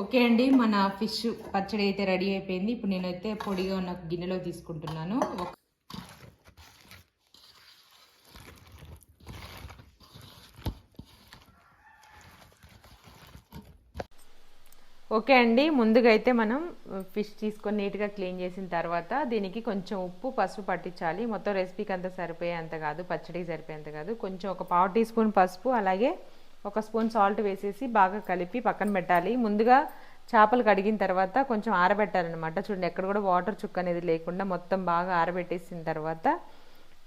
Okay అండి మన fish పచ్చడి అయితే రెడీ అయిపోయింది. ఇప్పుడు నేనైతే పొడిగా ఉన్న గిన్నెలో తీసుకుంటున్నాను. ఓకే అండి ముందుగా అయితే మనం ఫిష్ తీసుకొని నీట్గా క్లీన్ చేసిన తర్వాత దీనికి కొంచెం ఉప్పు పసుపు పట్టించాలి. మొత్తం రెసిపీకి అంత సరిపోయేంత కాదు పచ్చడికి సరిపోయేంత కాదు. కొంచెం ఒక పావు టీ స్పూన్ పసుపు అలాగే ఒక స్పూన్ సాల్ట్ వేసేసి బాగా కలిపి పక్కన పెట్టాలి. ముందుగా చేపలు కడిగిన తర్వాత కొంచెం ఆరబెట్టాలన్నమాట. చూడండి ఎక్కడ కూడా వాటర్ చుక్క అనేది లేకుండా మొత్తం బాగా ఆరబెట్టేసిన తర్వాత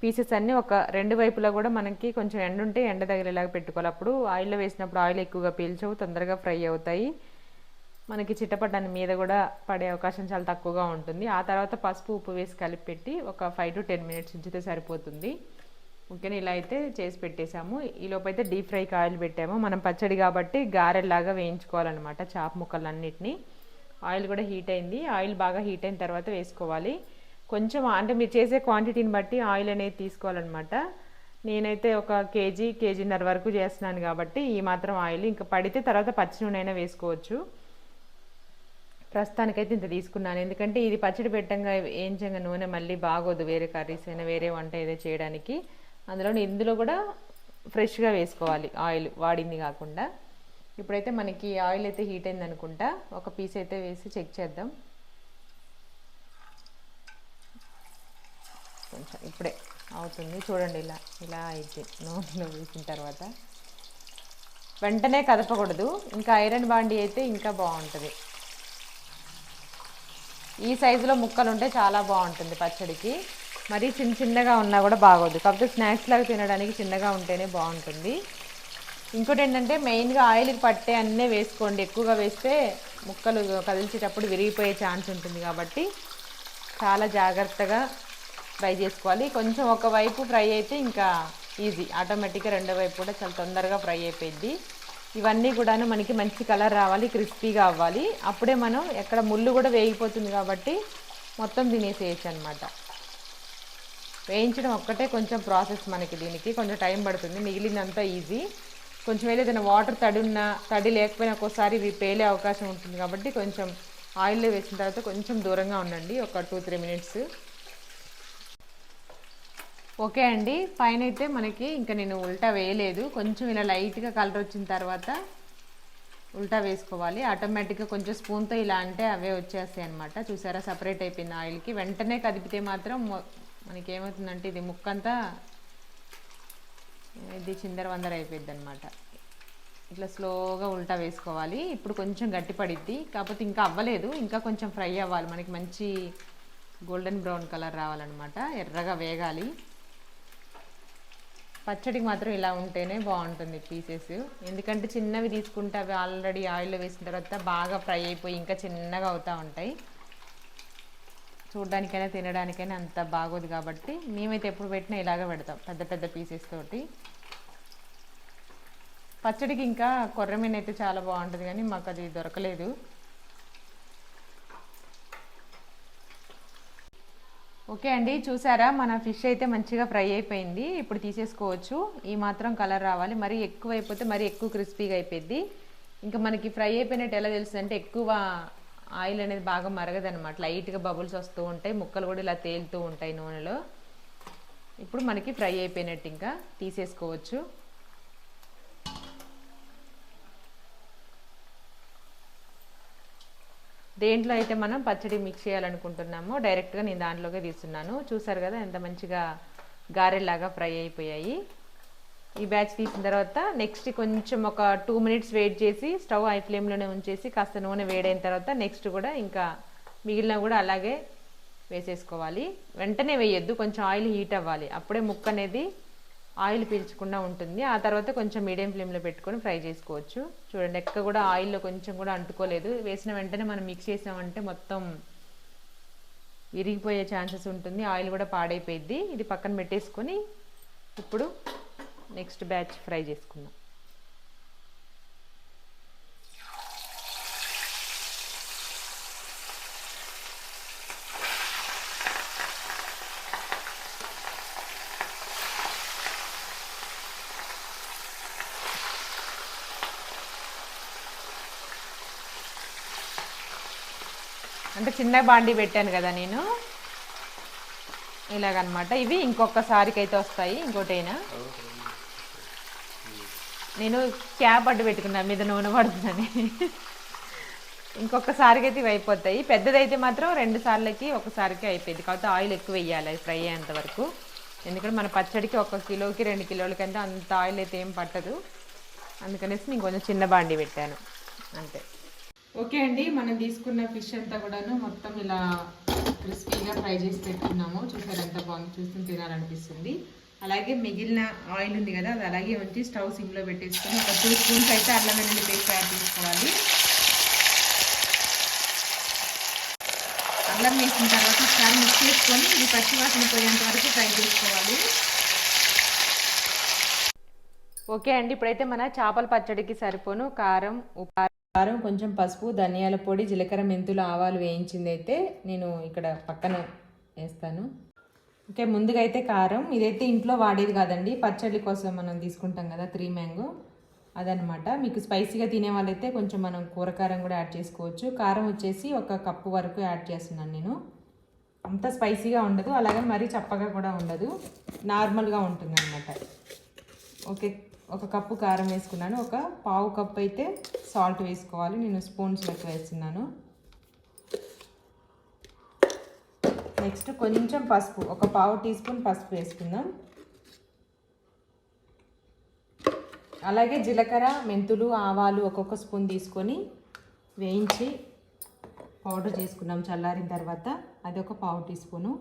పీసెస్ అన్నీ ఒక రెండు వైపులా కూడా మనకి కొంచెం ఎండ ఉంటే ఎండ తగిలేలాగా పెట్టుకోవాలి. అప్పుడు ఆయిల్లో వేసినప్పుడు ఆయిల్ ఎక్కువగా పీల్చవు తొందరగా ఫ్రై అవుతాయి. మనకి చిట్టపట్టని మీద కూడా పడే అవకాశం చాలా తక్కువగా ఉంటుంది. ఆ తర్వాత పసుపు ఉప్పు వేసి కలిపి పెట్టి ఒక ఫైవ్ టు టెన్ మినిట్స్ ఉంచితే సరిపోతుంది. ఓకేనా ఇలా అయితే చేసి పెట్టేశాము. ఈ అయితే డీప్ ఫ్రైకి ఆయిల్ పెట్టాము. మనం పచ్చడి కాబట్టి గారెల్లాగా వేయించుకోవాలన్నమాట చాప ముక్కలన్నిటిని. ఆయిల్ కూడా హీట్ అయింది. ఆయిల్ బాగా హీట్ అయిన తర్వాత వేసుకోవాలి. కొంచెం అంటే మీరు చేసే క్వాంటిటీని బట్టి ఆయిల్ అనేది తీసుకోవాలన్నమాట. నేనైతే ఒక కేజీ కేజీన్నర వరకు చేస్తున్నాను కాబట్టి ఈ మాత్రం ఆయిల్. ఇంకా పడితే తర్వాత పచ్చి నూనె అయినా వేసుకోవచ్చు. ప్రస్తుతానికైతే ఇంత తీసుకున్నాను. ఎందుకంటే ఇది పచ్చడి పెట్టంగా ఏంచంగా నూనె మళ్ళీ బాగోదు వేరే కర్రీస్ అయినా వేరే వంట ఏదో చేయడానికి. అందులో ఇందులో కూడా ఫ్రెష్గా వేసుకోవాలి ఆయిల్ వాడింది కాకుండా. ఇప్పుడైతే మనకి ఆయిల్ అయితే హీట్ అయింది అనుకుంటా. ఒక పీస్ అయితే వేసి చెక్ చేద్దాం. కొంచెం ఇప్పుడే అవుతుంది. చూడండి ఇలా ఇలా అయితే నూనెలో వేసిన తర్వాత. వెంటనే కదపకూడదు. ఇంకా ఐరన్ బాండి అయితే ఇంకా బాగుంటుంది. ఈ సైజులో ముక్కలు ఉంటే చాలా బాగుంటుంది పచ్చడికి. మరీ చిన్న చిన్నగా ఉన్నా కూడా బాగోదు. కాకపోతే స్నాక్స్ లాగా తినడానికి చిన్నగా ఉంటేనే బాగుంటుంది. ఇంకోటి ఏంటంటే మెయిన్గా ఆయిల్కి పట్టే అన్నీ వేసుకోండి. ఎక్కువగా వేస్తే ముక్కలు కదిల్చేటప్పుడు విరిగిపోయే ఛాన్స్ ఉంటుంది కాబట్టి చాలా జాగ్రత్తగా ఫ్రై చేసుకోవాలి. కొంచెం ఒకవైపు ఫ్రై అయితే ఇంకా ఈజీ. ఆటోమేటిక్గా రెండో వైపు కూడా చాలా తొందరగా ఫ్రై అయిపోయింది ఇవన్నీ కూడాను మనకి మంచి కలర్ రావాలి క్రిస్పీగా అవ్వాలి. అప్పుడే మనం ఎక్కడ ముళ్ళు కూడా వేగిపోతుంది కాబట్టి మొత్తం తినేసేయచ్చు అనమాట వేయించడం ఒక్కటే కొంచెం ప్రాసెస్ మనకి దీనికి. కొంచెం టైం పడుతుంది. మిగిలిందంతా ఈజీ. కొంచెం ఏదైనా వాటర్ తడి ఉన్నా తడి లేకపోయినా ఒక్కోసారి ఇవి పేలే అవకాశం ఉంటుంది కాబట్టి కొంచెం ఆయిల్లో వేసిన తర్వాత కొంచెం దూరంగా ఉండండి. ఒక టూ త్రీ మినిట్స్. ఓకే అండి. పైన అయితే మనకి ఇంకా నేను ఉల్టా వేయలేదు. కొంచెం ఇలా లైట్గా కలర్ వచ్చిన తర్వాత ఉల్టా వేసుకోవాలి. ఆటోమేటిక్గా కొంచెం స్పూన్తో ఇలా అంటే అవే వచ్చేస్తాయి అనమాట చూసారా? సపరేట్ అయిపోయింది ఆయిల్కి. వెంటనే కదిపితే మాత్రం మనకి ఏమవుతుందంటే ఇది ముక్కంతా ఇది చిందర వందర అయిపోయింది అనమాట ఇట్లా స్లోగా ఉల్టా వేసుకోవాలి. ఇప్పుడు కొంచెం గట్టి పడిద్ది కాకపోతే ఇంకా అవ్వలేదు. ఇంకా కొంచెం ఫ్రై అవ్వాలి. మనకి మంచి గోల్డెన్ బ్రౌన్ కలర్ రావాలన్నమాట. ఎర్రగా వేగాలి. పచ్చడికి మాత్రం ఇలా ఉంటేనే బాగుంటుంది పీసెస్. ఎందుకంటే చిన్నవి తీసుకుంటే అవి ఆల్రెడీ ఆయిల్లో వేసిన తర్వాత బాగా ఫ్రై అయిపోయి ఇంకా చిన్నగా అవుతూ ఉంటాయి. చూడడానికైనా తినడానికైనా అంత బాగోదు కాబట్టి మేమైతే ఎప్పుడు పెట్టినా ఇలాగే పెడతాం. పెద్ద పెద్ద పీసెస్ తోటి. పచ్చడికి ఇంకా కొర్రమీన అయితే చాలా బాగుంటుంది కానీ మాకు అది దొరకలేదు. ఓకే అండి చూసారా? మన ఫిష్ అయితే మంచిగా ఫ్రై అయిపోయింది. ఇప్పుడు తీసేసుకోవచ్చు. ఈ మాత్రం కలర్ రావాలి. మరీ ఎక్కువ అయిపోతే మరీ ఎక్కువ క్రిస్పీగా అయిపోయింది ఇంకా మనకి ఫ్రై అయిపోయినట్టు ఎలా తెలుసు అంటే ఎక్కువ ఆయిల్ అనేది బాగా మరగదనమాట లైట్గా బబుల్స్ వస్తూ ఉంటాయి ముక్కలు కూడా ఇలా తేలుతూ ఉంటాయి నూనెలో. ఇప్పుడు మనకి ఫ్రై అయిపోయినట్టు ఇంకా తీసేసుకోవచ్చు. దేంట్లో అయితే మనం పచ్చడి మిక్స్ చేయాలనుకుంటున్నామో డైరెక్ట్గా నేను దాంట్లోకే తీస్తున్నాను. చూసారు కదా ఎంత మంచిగా గారెలాగా ఫ్రై అయిపోయాయి. ఈ బ్యాచ్ తీసిన తర్వాత నెక్స్ట్ కొంచెం ఒక టూ మినిట్స్ వెయిట్ చేసి స్టవ్ హై ఫ్లేమ్లోనే ఉంచేసి కాస్త నూనె వేడైన తర్వాత నెక్స్ట్ కూడా ఇంకా మిగిలిన కూడా అలాగే వేసేసుకోవాలి. వెంటనే వేయొద్దు కొంచెం ఆయిల్ హీట్ అవ్వాలి. అప్పుడే ముక్క అనేది ఆయిల్ పీల్చకుండా ఉంటుంది. ఆ తర్వాత కొంచెం మీడియం ఫ్లేమ్లో పెట్టుకొని ఫ్రై చేసుకోవచ్చు. చూడండి ఎక్క కూడా ఆయిల్లో కొంచెం కూడా అంటుకోలేదు. వేసిన వెంటనే మనం మిక్స్ చేసామంటే మొత్తం విరిగిపోయే ఛాన్సెస్ ఉంటుంది. ఆయిల్ కూడా పాడైపోయిద్ది. ఇది పక్కన పెట్టేసుకొని ఇప్పుడు నెక్స్ట్ బ్యాచ్ ఫ్రై చేసుకుందాం. అంటే చిన్న బాండి పెట్టాను కదా నేను. ఇలాగనమాట. ఇవి ఇంకొకసారికి అయితే వస్తాయి. ఇంకోటైనా. నేను క్యాప్ అడ్డు పెట్టుకున్నాను మీద నూనె పడుతుందని. ఇంకొకసారికి అయితే ఇవి అయిపోతాయి. పెద్దదైతే మాత్రం రెండు సార్లకి ఒకసారికి అయిపోయింది. కాబట్టి ఆయిల్ ఎక్కువ వేయాలి ఫ్రై అయ్యేంత వరకు. ఎందుకంటే మన పచ్చడికి ఒక కిలోకి రెండు కిలోలకంటే అంత ఆయిల్ అయితే ఏం పట్టదు. అందుకనేసి నేను కొంచెం చిన్న బాండి పెట్టాను. అంతే. ఓకే అండి మనం తీసుకున్న ఫిష్ అంతా కూడాను మొత్తం ఇలా క్రిస్పీగా ఫ్రై చేసి పెట్టుకున్నాము చూసారు ఎంత బాగుంది చూస్తుంటే తినాలనిపిస్తుంది. అలాగే మిగిలిన ఆయిల్ ఉంది కదా అది అలాగే ఉంచి స్టవ్ సిమ్లో పెట్టేసుకొని ఒక టూ స్పూన్స్ అయితే అల్లం వెల్లుల్లి పేస్ట్ యాడ్ చేసుకోవాలి. అల్లం వేసిన తర్వాత ఒకసారి మిక్స్ చేసుకొని ఇది పచ్చివాసన పోయేంత వరకు ఫ్రై చేసుకోవాలి. ఓకే అండి ఇప్పుడైతే మన చేపల పచ్చడికి సరిపోను కారం ఉప్పు. కారం కొంచెం పసుపు ధనియాల పొడి జీలకర్ర మెంతులు ఆవాలు వేయించింది అయితే నేను ఇక్కడ పక్కన వేస్తాను. ఓకే ముందుగా అయితే కారం. ఇదైతే ఇంట్లో వాడేది కాదండి. పచ్చడి కోసం మనం తీసుకుంటాం కదా త్రీ మ్యాంగో. అదనమాట మీకు స్పైసీగా తినే వాళ్ళైతే కొంచెం మనం కూరకారం కూడా యాడ్ చేసుకోవచ్చు. కారం వచ్చేసి ఒక కప్పు వరకు యాడ్ చేస్తున్నాను నేను. అంత స్పైసీగా ఉండదు. అలాగే మరీ చప్పగా కూడా ఉండదు. నార్మల్గా ఉంటుంది అనమాట ఓకే ఒక కప్పు కారం వేసుకున్నాను. ఒక పావు కప్పు అయితే సాల్ట్ వేసుకోవాలి. నేను స్పూన్స్ లెక్క వేస్తున్నాను. నెక్స్ట్ కొంచెం పసుపు ఒక పావు టీ స్పూన్ పసుపు వేసుకుందాం. అలాగే జీలకర్ర మెంతులు ఆవాలు ఒక్కొక్క స్పూన్ తీసుకొని వేయించి పౌడర్ చేసుకున్నాం చల్లారిన తర్వాత. అది ఒక పావు టీ స్పూను.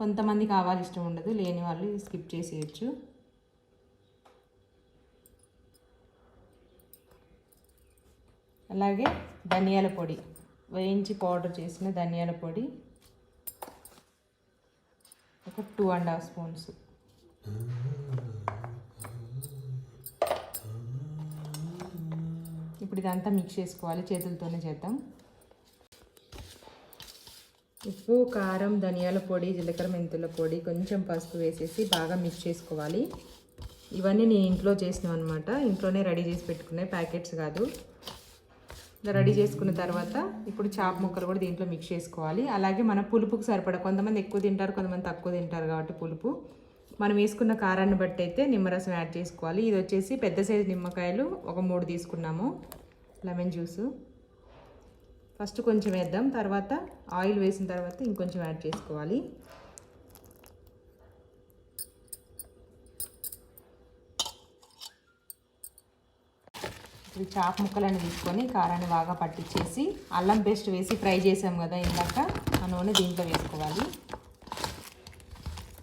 కొంతమందికి ఆవాలు ఇష్టం ఉండదు లేని వాళ్ళు స్కిప్ చేసేయచ్చు. అలాగే ధనియాల పొడి వేయించి పౌడర్ చేసిన ధనియాల పొడి. ఒక టూ అండ్ హాఫ్ స్పూన్స్. ఇప్పుడు ఇదంతా మిక్స్ చేసుకోవాలి చేతులతోనే చేద్దాం. ఉప్పు కారం ధనియాల పొడి జీలకర్ర మెంతుల పొడి కొంచెం పసుపు వేసేసి బాగా మిక్స్ చేసుకోవాలి. ఇవన్నీ నేను ఇంట్లో చేసినాం అనమాట ఇంట్లోనే రెడీ చేసి పెట్టుకునే ప్యాకెట్స్ కాదు. ఇలా రెడీ చేసుకున్న తర్వాత ఇప్పుడు చాప ముక్కలు కూడా దీంట్లో మిక్స్ చేసుకోవాలి. అలాగే మన పులుపుకు సరిపడా కొంతమంది ఎక్కువ తింటారు కొంతమంది తక్కువ తింటారు కాబట్టి పులుపు. మనం వేసుకున్న కారాన్ని బట్టి అయితే నిమ్మరసం యాడ్ చేసుకోవాలి. ఇది వచ్చేసి పెద్ద సైజు నిమ్మకాయలు ఒక మూడు తీసుకున్నాము లెమన్ జ్యూసు. ఫస్ట్ కొంచెం వేద్దాం తర్వాత ఆయిల్ వేసిన తర్వాత ఇంకొంచెం యాడ్ చేసుకోవాలి. ఇప్పుడు చాప ముక్కలను తీసుకొని కారాన్ని బాగా పట్టించేసి అల్లం పేస్ట్ వేసి ఫ్రై చేసాం కదా ఇందాక. ఆ నూనె దీంట్లో వేసుకోవాలి.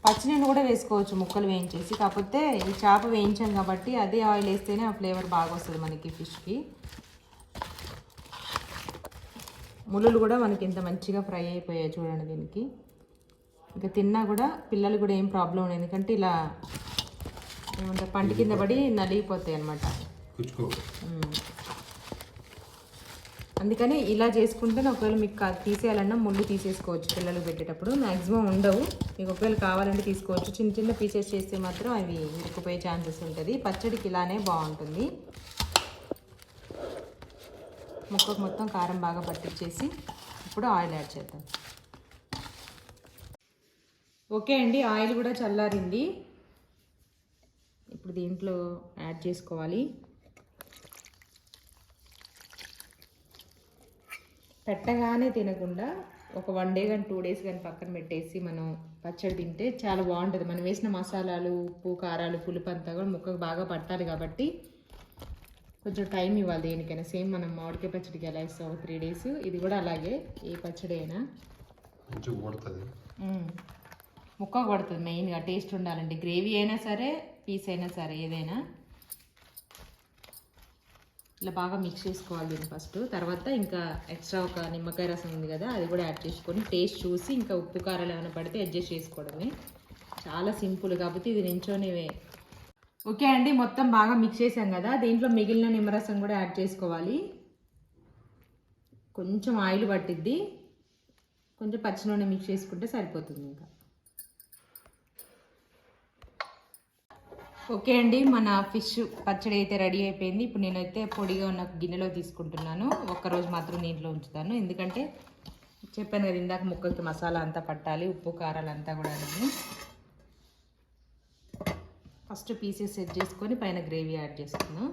పచ్చినీళ్ళు కూడా వేసుకోవచ్చు ముక్కలు వేయించేసి. కాకపోతే ఈ చేప వేయించాం కాబట్టి అదే ఆయిల్ వేస్తేనే ఆ ఫ్లేవర్ బాగా వస్తుంది మనకి ఫిష్కి. ముళ్ళు కూడా మనకి ఇంత మంచిగా ఫ్రై అయిపోయాయి చూడండి దీనికి. ఇంకా తిన్నా కూడా పిల్లలు కూడా ఏం ప్రాబ్లం ఉండదు ఎందుకంటే ఇలా ఏమంటారు పంట కింద పడి నలిగిపోతాయి అన్నమాట. కుచ్చుకో అందుకని ఇలా చేసుకుంటేనే ఒకవేళ మీకు తీసేయాలన్నా ముళ్ళు తీసేసుకోవచ్చు పిల్లలు పెట్టేటప్పుడు. మ్యాక్సిమం ఉండవు. మీకు ఒకవేళ కావాలంటే తీసుకోవచ్చు. చిన్న చిన్న పీసెస్ చేస్తే మాత్రం అవి ఇరుక్కుపోయే ఛాన్సెస్ ఉంటుంది. పచ్చడికి ఇలానే బాగుంటుంది. ముక్కకు మొత్తం కారం బాగా పట్టించేసి ఇప్పుడు ఆయిల్ యాడ్ చేద్దాం. ఓకే అండి ఆయిల్ కూడా చల్లారింది. ఇప్పుడు దీంట్లో యాడ్ చేసుకోవాలి. పెట్టగానే తినకుండా ఒక వన్ డే కానీ టూ డేస్ కానీ పక్కన పెట్టేసి మనం పచ్చడి తింటే చాలా బాగుంటుంది. మనం వేసిన మసాలాలు ఉప్పు కారాలు పులుపు అంతా కూడా ముక్కకు బాగా పట్టాలి కాబట్టి కొంచెం టైం ఇవ్వాలి దేనికైనా. సేమ్ మనం మామిడికాయ పచ్చడికి ఎలా ఇస్తాం ఒక త్రీ డేస్ ఇది కూడా అలాగే ఏ పచ్చడి అయినా. కొడుతుంది. ముక్క పడుతుంది మెయిన్గా. టేస్ట్ ఉండాలండి. గ్రేవీ అయినా సరే పీస్ అయినా సరే ఏదైనా. ఇలా బాగా మిక్స్ చేసుకోవాలి దీన్ని ఫస్ట్ తర్వాత ఇంకా ఎక్స్ట్రా ఒక నిమ్మకాయ రసం ఉంది కదా అది కూడా యాడ్ చేసుకొని టేస్ట్ చూసి ఇంకా ఉప్పు కారాలు ఏమైనా పడితే అడ్జస్ట్ చేసుకోవడమే. చాలా సింపుల్ కాబట్టి ఇది నించోనివే ఓకే అండి మొత్తం బాగా మిక్స్ చేసాం కదా దీంట్లో మిగిలిన నిమ్మరసం కూడా యాడ్ చేసుకోవాలి. కొంచెం ఆయిల్ పట్టిద్ది కొంచెం పచ్చి నూనె మిక్స్ చేసుకుంటే సరిపోతుంది ఇంకా. ఓకే అండి మన ఫిష్ పచ్చడి అయితే రెడీ అయిపోయింది. ఇప్పుడు నేనైతే పొడిగా ఉన్న గిన్నెలో తీసుకుంటున్నాను. ఒక్కరోజు మాత్రం నీటిలో ఉంచుతాను. ఎందుకంటే చెప్పాను కదా ఇందాక ముక్కలకి మసాలా అంతా పట్టాలి ఉప్పు కారాలు అంతా కూడా ఫస్ట్ పీసెస్ సెట్ చేసుకొని పైన గ్రేవీ యాడ్ చేసుకున్నాను